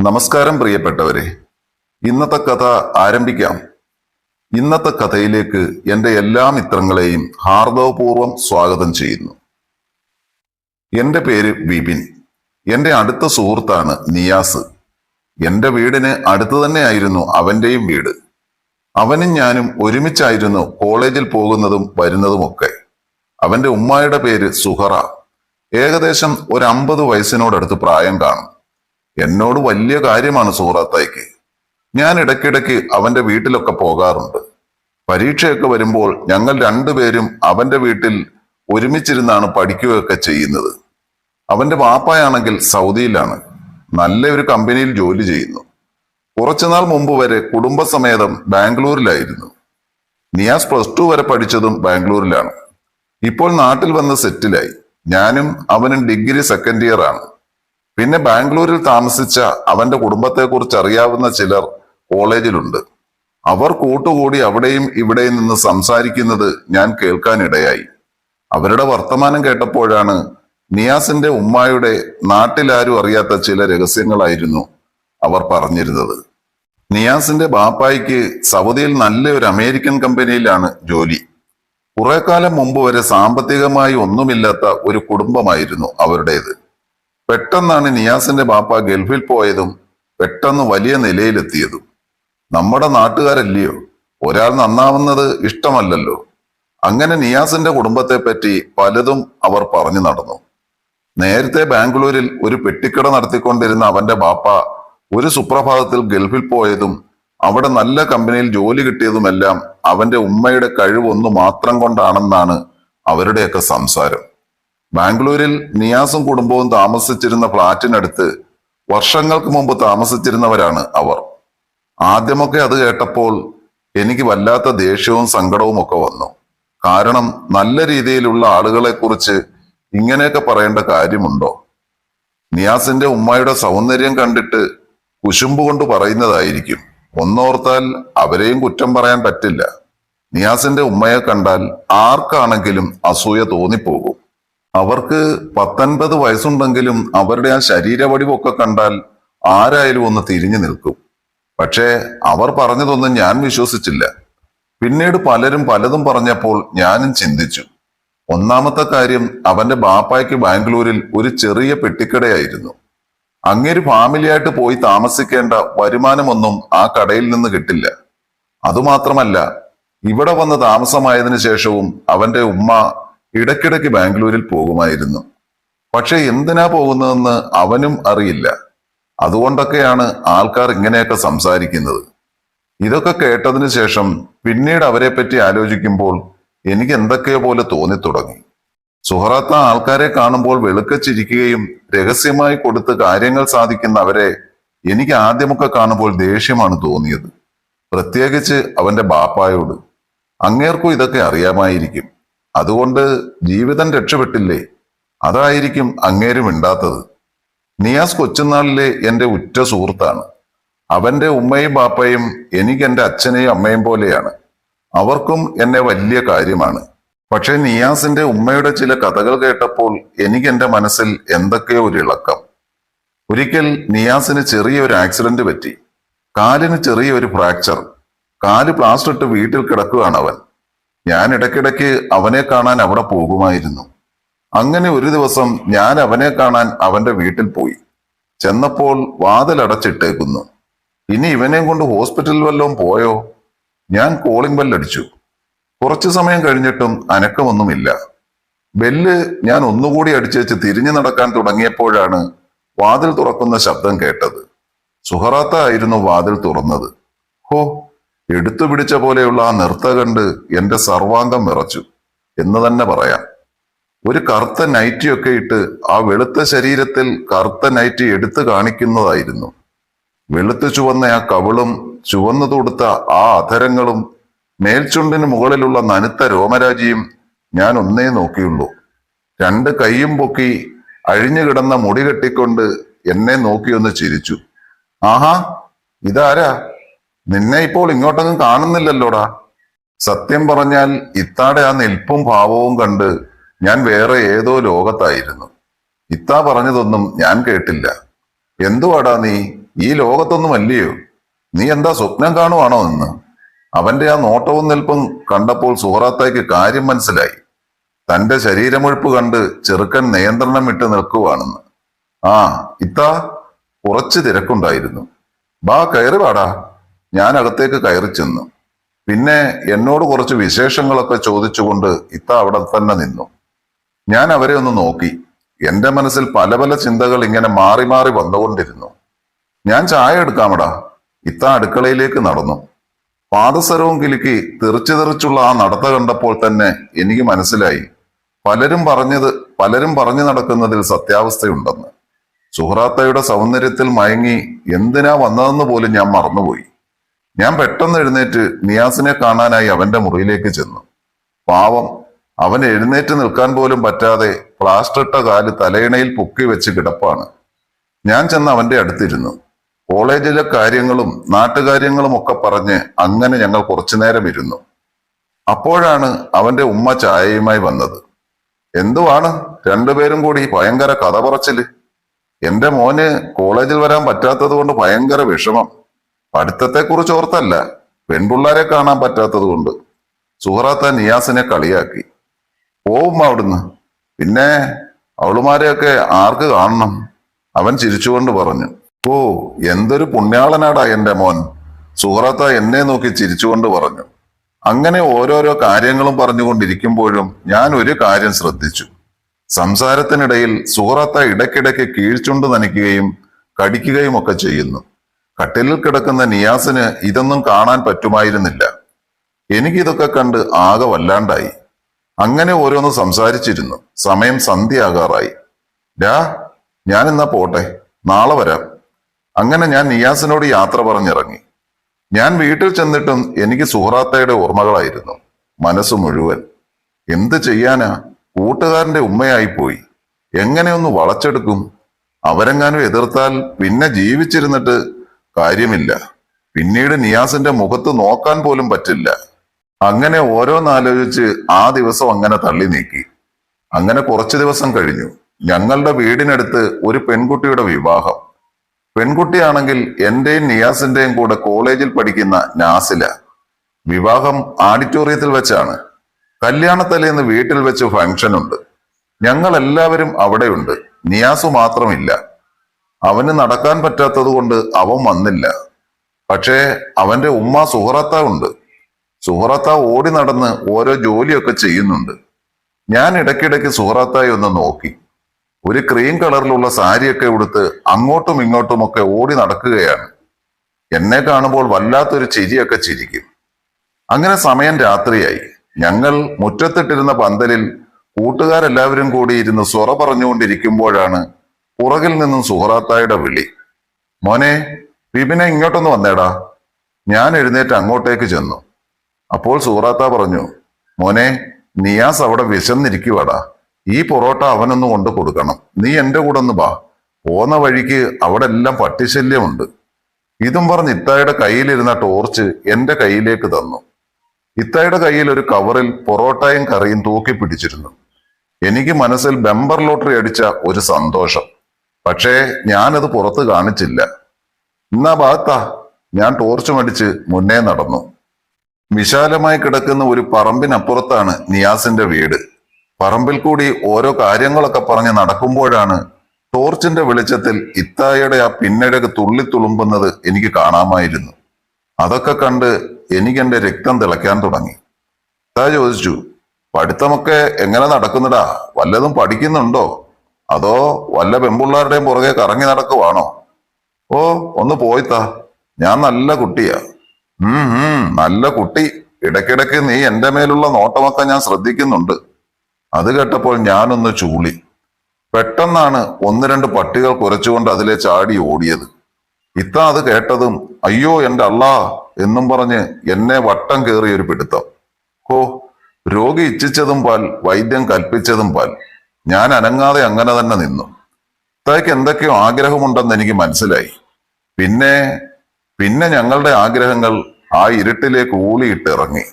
നമസ്കാരം പ്രിയപ്പെട്ടവരെ. ഇന്നത്തെ കഥ ആരംഭിക്കാം. ഇന്നത്തെ കഥയിലേക്ക് എന്റെ എല്ലാ മിത്രങ്ങളെയും ഹാർദവപൂർവം സ്വാഗതം ചെയ്യുന്നു. എന്റെ പേര് വിപിൻ. എന്റെ അടുത്ത സുഹൃത്താണ് നിയാസ്. എന്റെ വീടിന് അടുത്ത് തന്നെയായിരുന്നു അവന്റെയും വീട്. അവനും ഞാനും ഒരുമിച്ചായിരുന്നു കോളേജിൽ പോകുന്നതും വരുന്നതുമൊക്കെ. അവന്റെ ഉമ്മായുടെ പേര് സുഹറ. ഏകദേശം ഒരു അമ്പത് വയസ്സിനോടടുത്ത് പ്രായം കാണും. എന്നോട് വലിയ കാര്യമാണ് സുഹൃത്തായിക്ക് ഞാൻ ഇടയ്ക്കിടയ്ക്ക് അവന്റെ വീട്ടിലൊക്കെ പോകാറുണ്ട്. പരീക്ഷയൊക്കെ വരുമ്പോൾ ഞങ്ങൾ രണ്ടുപേരും അവന്റെ വീട്ടിൽ ഒരുമിച്ചിരുന്നാണ് പഠിക്കുകയൊക്കെ ചെയ്യുന്നത്. അവന്റെ വാപ്പയാണെങ്കിൽ സൗദിയിലാണ്. നല്ല ഒരു കമ്പനിയിൽ ജോലി ചെയ്യുന്നു. കുറച്ചുനാൾ മുമ്പ് വരെ കുടുംബസമേതം ബാംഗ്ലൂരിലായിരുന്നു. നിയാസ് പ്ലസ് ടു വരെ പഠിച്ചതും ബാംഗ്ലൂരിലാണ്. ഇപ്പോൾ നാട്ടിൽ വന്ന് സെറ്റിലായി. ഞാനും അവനും ഡിഗ്രി സെക്കൻഡ് ഇയർ ആണ്. പിന്നെ ബാംഗ്ലൂരിൽ താമസിച്ച അവന്റെ കുടുംബത്തെക്കുറിച്ച് അറിയാവുന്ന ചിലർ കോളേജിലുണ്ട്. അവർ കൂട്ടുകൂടി അവിടെയും ഇവിടെയും നിന്ന് സംസാരിക്കുന്നത് ഞാൻ കേൾക്കാനിടയായി. അവരുടെ വർത്തമാനം കേട്ടപ്പോഴാണ് നിയാസിന്റെ ഉമ്മായുടെ നാട്ടിലാരും അറിയാത്ത ചില രഹസ്യങ്ങളായിരുന്നു അവർ പറഞ്ഞിരുന്നത്. നിയാസിന്റെ ബാപ്പായിക്ക് സൗദിയിൽ നല്ല ഒരു അമേരിക്കൻ കമ്പനിയിലാണ് ജോലി. കുറെ കാലം മുമ്പ് വരെ സാമ്പത്തികമായി ഒന്നുമില്ലാത്ത ഒരു കുടുംബമായിരുന്നു അവരുടേത്. പെട്ടെന്നാണ് നിയാസിന്റെ ബാപ്പ ഗൾഫിൽ പോയതും പെട്ടെന്ന് വലിയ നിലയിലെത്തിയതും. നമ്മുടെ നാട്ടുകാരല്ലയോ? ഒരാൾ നന്നാവുന്നത് ഇഷ്ടമല്ലല്ലോ. അങ്ങനെ നിയാസിന്റെ കുടുംബത്തെ പറ്റി പലതും അവർ പറഞ്ഞു നടന്നു. നേരത്തെ ബാംഗ്ലൂരിൽ ഒരു പെട്ടിക്കട നടത്തിക്കൊണ്ടിരുന്ന അവന്റെ ബാപ്പ ഒരു സുപ്രഭാതത്തിൽ ഗൾഫിൽ പോയതും അവിടെ നല്ല കമ്പനിയിൽ ജോലി കിട്ടിയതുമെല്ലാം അവന്റെ ഉമ്മയുടെ കഴിവൊന്നു മാത്രം കൊണ്ടാണെന്നാണ് അവരുടെയൊക്കെ സംസാരം. ബാംഗ്ലൂരിൽ നിയാസും കുടുംബവും താമസിച്ചിരുന്ന ഫ്ളാറ്റിനടുത്ത് വർഷങ്ങൾക്ക് മുമ്പ് താമസിച്ചിരുന്നവരാണ് അവർ. ആദ്യമൊക്കെ അത് കേട്ടപ്പോൾ എനിക്ക് വല്ലാത്ത ദേഷ്യവും സങ്കടവും ഒക്കെ വന്നു. കാരണം നല്ല രീതിയിലുള്ള ആളുകളെ കുറിച്ച് ഇങ്ങനെയൊക്കെ പറയേണ്ട കാര്യമുണ്ടോ? നിയാസിന്റെ ഉമ്മയുടെ സൗന്ദര്യം കണ്ടിട്ട് കുശുമ്പ് കൊണ്ട് പറയുന്നതായിരിക്കും. ഒന്നോർത്താൽ അവരെയും കുറ്റം പറയാൻ പറ്റില്ല. നിയാസിന്റെ ഉമ്മയെ കണ്ടാൽ ആർക്കാണെങ്കിലും അസൂയ തോന്നിപ്പോകും. അവർക്ക് പത്തൊൻപത് വയസ്സുണ്ടെങ്കിലും അവരുടെ ആ ശരീരവടിവൊക്കെ കണ്ടാൽ ആരായാലും ഒന്ന് തിരിഞ്ഞു നിൽക്കും. പക്ഷേ അവർ പറഞ്ഞതൊന്നും ഞാൻ വിശ്വസിച്ചില്ല. പിന്നീട് പലരും പലതും പറഞ്ഞപ്പോൾ ഞാനും ചിന്തിച്ചു. ഒന്നാമത്തെ കാര്യം അവന്റെ ബാപ്പായ്ക്ക് ബാംഗ്ലൂരിൽ ഒരു ചെറിയ പെട്ടിക്കടയായിരുന്നു. അങ്ങേര് ഫാമിലിയായിട്ട് പോയി താമസിക്കേണ്ട വരുമാനമൊന്നും ആ കടയിൽ നിന്ന് കിട്ടില്ല. അതുമാത്രമല്ല ഇവിടെ വന്ന് താമസമായതിനു ശേഷവും അവന്റെ ഉമ്മ ഇടയ്ക്കിടയ്ക്ക് ബാംഗ്ലൂരിൽ പോകുമായിരുന്നു. പക്ഷെ എന്തിനാ പോകുന്നതെന്ന് അവനും അറിയില്ല. അതുകൊണ്ടൊക്കെയാണ് ആൾക്കാർ ഇങ്ങനെയൊക്കെ സംസാരിക്കുന്നത്. ഇതൊക്കെ കേട്ടതിന് ശേഷം പിന്നീട് അവരെ പറ്റി ആലോചിക്കുമ്പോൾ എനിക്ക് എന്തൊക്കെയോ പോലെ തോന്നിത്തുടങ്ങി. സുഹറാത്ത ആൾക്കാരെ കാണുമ്പോൾ വെളുക്കച്ചിരിക്കുകയും രഹസ്യമായി കൊടുത്ത് കാര്യങ്ങൾ സാധിക്കുന്ന അവരെ എനിക്ക് ആദ്യമൊക്കെ കാണുമ്പോൾ ദേഷ്യമാണ് തോന്നിയത്. പ്രത്യേകിച്ച് അവന്റെ ബാപ്പായോട്. അങ്ങേർക്കും ഇതൊക്കെ അറിയാമായിരിക്കും. അതുകൊണ്ട് ജീവിതം രക്ഷപ്പെട്ടില്ലേ? അതായിരിക്കും അങ്ങേരും ഇണ്ടാത്തത് നിയാസ് കൊച്ചുനാളിലെ എന്റെ ഉറ്റ സുഹൃത്താണ്. അവന്റെ ഉമ്മയും ബാപ്പയും എനിക്ക് എന്റെ അച്ഛനെയും അമ്മയും പോലെയാണ്. അവർക്കും എന്നെ വലിയ കാര്യമാണ്. പക്ഷെ നിയാസിന്റെ ഉമ്മയുടെ ചില കഥകൾ കേട്ടപ്പോൾ എനിക്ക് എന്റെ മനസ്സിൽ എന്തൊക്കെയോ ഒരു ഇളക്കം. ഒരിക്കൽ നിയാസിന് ചെറിയൊരു ആക്സിഡന്റ് പറ്റി. കാലിന് ചെറിയൊരു ഫ്രാക്ചർ. കാൽ പ്ലാസ്റ്റർ ഇട്ട് വീട്ടിൽ കിടക്കുകയാണ് അവൻ. ഞാൻ ഇടയ്ക്കിടയ്ക്ക് അവനെ കാണാൻ അവിടെ പോകുമായിരുന്നു. അങ്ങനെ ഒരു ദിവസം ഞാൻ അവനെ കാണാൻ അവന്റെ വീട്ടിൽ പോയി. ചെന്നപ്പോൾ വാതിലടച്ചിട്ടേക്കുന്നു ഇനി ഇവനെയും കൊണ്ട് ഹോസ്പിറ്റലിൽ വല്ലതും പോയോ? ഞാൻ കോളിംഗ് ബെല്ലടിച്ചു കുറച്ചു സമയം കഴിഞ്ഞിട്ടും അനക്കമൊന്നുമില്ല. ബെല്ല് ഞാൻ ഒന്നുകൂടി അടിച്ചുവെച്ച് തിരിഞ്ഞു നടക്കാൻ തുടങ്ങിയപ്പോഴാണ് വാതിൽ തുറക്കുന്ന ശബ്ദം കേട്ടത്. സുഹറാത്ത ആയിരുന്നു വാതിൽ തുറന്നത്. ഹോ എടുത്തു പിടിച്ച പോലെയുള്ള ആ നിർത്ത കണ്ട് എന്റെ സർവാംഗം വിറച്ചു എന്ന് തന്നെ പറയാം. ഒരു കറുത്ത നൈറ്റിയൊക്കെ ഇട്ട് ആ വെളുത്ത ശരീരത്തിൽ കറുത്ത നൈറ്റി എടുത്തു കാണിക്കുന്നതായിരുന്നു. വെളുത്തു ചുവന്ന ആ കവിളും ചുവന്നു തൊടുത്ത ആ അധരങ്ങളും മേൽച്ചുണ്ടിന് മുകളിലുള്ള നനുത്ത രോമരാജിയും ഞാൻ ഒന്നേ നോക്കിയുള്ളൂ. രണ്ട് കൈയും പൊക്കി അഴിഞ്ഞു കിടന്ന മുടി കെട്ടിക്കൊണ്ട് എന്നെ നോക്കിയൊന്ന് ചിരിച്ചു. ആഹാ ഇതാരാ? നിന്നെ ഇപ്പോൾ ഇങ്ങോട്ടൊന്നും കാണുന്നില്ലല്ലോടാ. സത്യം പറഞ്ഞാൽ ഇത്താടെ ആ നിൽപ്പും ഭാവവും കണ്ട് ഞാൻ വേറെ ഏതോ ലോകത്തായിരുന്നു. ഇത്താ പറഞ്ഞതൊന്നും ഞാൻ കേട്ടില്ല. എന്തുവാടാ നീ? ഈ ലോകത്തൊന്നും അല്ലയോ നീ എന്താ സ്വപ്നം കാണുവാണോ എന്ന്? അവന്റെ ആ നോട്ടവും നിൽപ്പും കണ്ടപ്പോൾ സുഹറാത്തായ്ക്ക് കാര്യം മനസ്സിലായി. തന്റെ ശരീരമൊഴുപ്പ് കണ്ട് ചെറുക്കൻ നിയന്ത്രണം ഇട്ട് നിൽക്കുവാണെന്ന്. ആ ഇത്താ കുറച്ച് തിരക്കുണ്ടായിരുന്നു. ബാ കയറി വാടാ. ഞാൻ അകത്തേക്ക് കയറി ചെന്നു. പിന്നെ എന്നോട് കുറച്ച് വിശേഷങ്ങളൊക്കെ ചോദിച്ചുകൊണ്ട് ഇത്ത അവിടെ തന്നെ നിന്നു. ഞാൻ അവരെ ഒന്ന് നോക്കി. എന്റെ മനസ്സിൽ പല പല ചിന്തകൾ ഇങ്ങനെ മാറി മാറി വന്നുകൊണ്ടിരുന്നു. ഞാൻ ചായ എടുക്കാമടാ. ഇത്ത അടുക്കളയിലേക്ക് നടന്നു. പാദസരവും കിലുക്കി തെറിച്ചു തെറിച്ചുള്ള ആ നടത്ത കണ്ടപ്പോൾ തന്നെ എനിക്ക് മനസ്സിലായി. പലരും പറഞ്ഞത് പലരും പറഞ്ഞു നടക്കുന്നതിൽ സത്യാവസ്ഥയുണ്ടെന്ന്. സുഹ്രാത്തയുടെ സൗന്ദര്യത്തിൽ മയങ്ങി എന്തിനാ വന്നതെന്ന് പോലും ഞാൻ മറന്നുപോയി. ഞാൻ പെട്ടെന്ന് എഴുന്നേറ്റ് നിയാസിനെ കാണാനായി അവന്റെ മുറിയിലേക്ക് ചെന്നു. പാവം അവൻ എഴുന്നേറ്റ് നിൽക്കാൻ പോലും പറ്റാതെ പ്ലാസ്റ്ററിട്ട കാൽ തലയിണയിൽ പൊക്കി വെച്ച് കിടപ്പാണ്. ഞാൻ ചെന്ന് അവന്റെ അടുത്തിരുന്നു. കോളേജിലെ കാര്യങ്ങളും നാട്ടുകാര്യങ്ങളും ഒക്കെ പറഞ്ഞ് അങ്ങനെ ഞങ്ങൾ കുറച്ചു നേരം ഇരുന്നു. അപ്പോഴാണ് അവന്റെ ഉമ്മ ചായയുമായി വന്നത്. എന്തുവാണ്? രണ്ടുപേരും കൂടി ഭയങ്കര കഥ പറച്ചിൽ. എന്റെ മോന് കോളേജിൽ വരാൻ പറ്റാത്തത് കൊണ്ട് ഭയങ്കര വിഷമം. പഠിത്തത്തെക്കുറിച്ച് ഓർത്തല്ല പെൺപിള്ളാരെ കാണാൻ പറ്റാത്തത് കൊണ്ട്. സുഹറാത്ത നിയാസിനെ കളിയാക്കി. പോവും അവിടുന്ന്. പിന്നെ അവളുമാരെയൊക്കെ ആർക്ക് കാണണം? അവൻ ചിരിച്ചുകൊണ്ട് പറഞ്ഞു. ഓ എന്തൊരു പുണ്യാളനാടാ എന്റെ മോൻ. സുഹറാത്ത എന്നെ നോക്കി ചിരിച്ചുകൊണ്ട് പറഞ്ഞു. അങ്ങനെ ഓരോരോ കാര്യങ്ങളും പറഞ്ഞുകൊണ്ടിരിക്കുമ്പോഴും ഞാൻ ഒരു കാര്യം ശ്രദ്ധിച്ചു. സംസാരത്തിനിടയിൽ സുഹറാത്ത ഇടയ്ക്കിടയ്ക്ക് കീഴ്ച്ചുണ്ട് നനയ്ക്കുകയും കടിക്കുകയും ഒക്കെ ചെയ്യുന്നു. കട്ടിലിൽ കിടക്കുന്ന നിയാസിന് ഇതൊന്നും കാണാൻ പറ്റുമായിരുന്നില്ല. എനിക്കിതൊക്കെ കണ്ട് ആകെ വല്ലാണ്ടായി. അങ്ങനെ ഓരോന്ന് സംസാരിച്ചിരുന്നു. സമയം സന്ധ്യയാകാറായി. ഡാ ഞാൻ എന്നാ പോട്ടെ. നാളെ വരാം. അങ്ങനെ ഞാൻ നിയാസിനോട് യാത്ര പറഞ്ഞിറങ്ങി. ഞാൻ വീട്ടിൽ ചെന്നിട്ടും എനിക്ക് സുഹറാത്തയുടെ ഓർമ്മകളായിരുന്നു. മനസ്സ് മുഴുവൻ. എന്ത് ചെയ്യാനാ? കൂട്ടുകാരന്റെ ഉമ്മയായിപ്പോയി. എങ്ങനെയൊന്ന് വളച്ചെടുക്കും? അവരെങ്ങാനും എതിർത്താൽ പിന്നെ ജീവിച്ചിരുന്നിട്ട് കാര്യമില്ല. പിന്നീട് നിയാസിന്റെ മുഖത്ത് നോക്കാൻ പോലും പറ്റില്ല. അങ്ങനെ ഓരോന്നാലോചിച്ച് ആ ദിവസം അങ്ങനെ തള്ളി നീക്കി. അങ്ങനെ കുറച്ചു ദിവസം കഴിഞ്ഞു. ഞങ്ങളുടെ വീടിനടുത്ത് ഒരു പെൺകുട്ടിയുടെ വിവാഹം. പെൺകുട്ടിയാണെങ്കിൽ എന്റെയും നിയാസിന്റെയും കൂടെ കോളേജിൽ പഠിക്കുന്ന നാസില. വിവാഹം ആഡിറ്റോറിയത്തിൽ വെച്ചാണ്. കല്യാണത്തലേന്ന് വീട്ടിൽ വെച്ച് ഫംഗ്ഷൻ ഉണ്ട് ഞങ്ങൾ എല്ലാവരും അവിടെയുണ്ട്. നിയാസു മാത്രമില്ല. അവന് നടക്കാൻ പറ്റാത്തത് കൊണ്ട് അവൻ വന്നില്ല. പക്ഷേ അവന്റെ ഉമ്മ സുഹറത്ത ഉണ്ട്. സുഹറത്ത ഓടി നടന്ന് ഓരോ ജോലിയൊക്കെ ചെയ്യുന്നുണ്ട്. ഞാൻ ഇടയ്ക്കിടയ്ക്ക് സുഹറത്തായി ഒന്ന് നോക്കി. ഒരു ക്രീം കളറിലുള്ള സാരിയൊക്കെ ഉടുത്ത് അങ്ങോട്ടും ഇങ്ങോട്ടുമൊക്കെ ഓടി നടക്കുകയാണ്. എന്നെ കാണുമ്പോൾ വല്ലാത്തൊരു ചിരിയൊക്കെ ചിരിക്കും. അങ്ങനെ സമയം രാത്രിയായി. ഞങ്ങൾ മുറ്റത്തിട്ടിരുന്ന പന്തലിൽ കൂട്ടുകാരെല്ലാവരും കൂടി ഇരുന്ന് സ്വറ പറഞ്ഞുകൊണ്ടിരിക്കുമ്പോഴാണ് പുറകിൽ നിന്നും സുഹറാത്തായുടെ വിളി. മോനെ വിപിനെ ഇങ്ങോട്ടൊന്ന് വന്നേടാ. ഞാൻ എഴുന്നേറ്റ് അങ്ങോട്ടേക്ക് ചെന്നു. അപ്പോൾ സുഹറാത്ത പറഞ്ഞു മോനെ നിയാസ് അവിടെ വിശന്നിരിക്കുവാടാ. ഈ പൊറോട്ട അവനൊന്ന് കൊണ്ട് കൊടുക്കണം. നീ എന്റെ കൂടെ ഒന്ന് വാ. പോന്ന വഴിക്ക് അവിടെ എല്ലാം പട്ടിശല്യമുണ്ട്. ഇതും പറഞ്ഞ് ഇത്തായുടെ കയ്യിലിരുന്ന ടോർച്ച് എന്റെ കയ്യിലേക്ക് തന്നു. ഇത്തായുടെ കയ്യിൽ ഒരു കവറിൽ പൊറോട്ടയും കറിയും തൂക്കി പിടിച്ചിരുന്നു. എനിക്ക് മനസ്സിൽ ബെമ്പർ ലോട്ടറി അടിച്ച ഒരു സന്തോഷം. പക്ഷേ ഞാനത് പുറത്ത് കാണിച്ചില്ല. എന്നാ ഭാഗത്താ ഞാൻ ടോർച്ച് മടിച്ച് മുന്നേ നടന്നു. വിശാലമായി കിടക്കുന്ന ഒരു പറമ്പിനപ്പുറത്താണ് നിയാസിന്റെ വീട്. പറമ്പിൽ കൂടി ഓരോ കാര്യങ്ങളൊക്കെ പറഞ്ഞ് നടക്കുമ്പോഴാണ് ടോർച്ചിന്റെ വെളിച്ചത്തിൽ ഇത്തായയുടെ ആ പിന്നഴക് തുള്ളി തുളുമ്പുന്നത് എനിക്ക് കാണാമായിരുന്നു. അതൊക്കെ കണ്ട് എനിക്കെന്റെ രക്തം തിളയ്ക്കാൻ തുടങ്ങി. ഇത്താ ചോദിച്ചു പഠിത്തമൊക്കെ എങ്ങനെ നടക്കുന്നടാ? വല്ലതും പഠിക്കുന്നുണ്ടോ? അതോ വല്ല പെമ്പിള്ളാരുടെയും പുറകെ കറങ്ങി നടക്കുവാണോ? ഓ ഒന്ന് പോയിത്താ. ഞാൻ നല്ല കുട്ടിയാ. ഉം ഉം നല്ല കുട്ടി. ഇടയ്ക്കിടയ്ക്ക് നീ എന്റെ മേലുള്ള നോട്ടമൊക്കെ ഞാൻ ശ്രദ്ധിക്കുന്നുണ്ട്. അത് കേട്ടപ്പോൾ ഞാനൊന്ന് ചൂളി. പെട്ടെന്നാണ് ഒന്ന് രണ്ട് പട്ടികൾ കുറച്ചുകൊണ്ട് അതിലെ ചാടി ഓടിയത്. ഇത്ത അത് കേട്ടതും അയ്യോ എന്റെ അള്ളാ എന്നും പറഞ്ഞ് എന്നെ വട്ടം കയറിയൊരു പിടുത്തം. ഓ രോഗി ഇച്ഛിച്ചതും പാൽ വൈദ്യം കൽപ്പിച്ചതും പാൽ. ഞാൻ അനങ്ങാതെ അങ്ങനെ തന്നെ നിന്നു. തയ്ക്ക് എന്തൊക്കെയോ ആഗ്രഹമുണ്ടെന്ന് എനിക്ക് മനസ്സിലായി. പിന്നെ പിന്നെ ഞങ്ങളുടെ ആഗ്രഹങ്ങൾ ആ ഇരുട്ടിലേക്ക് ഊളിയിട്ട് ഇറങ്ങി.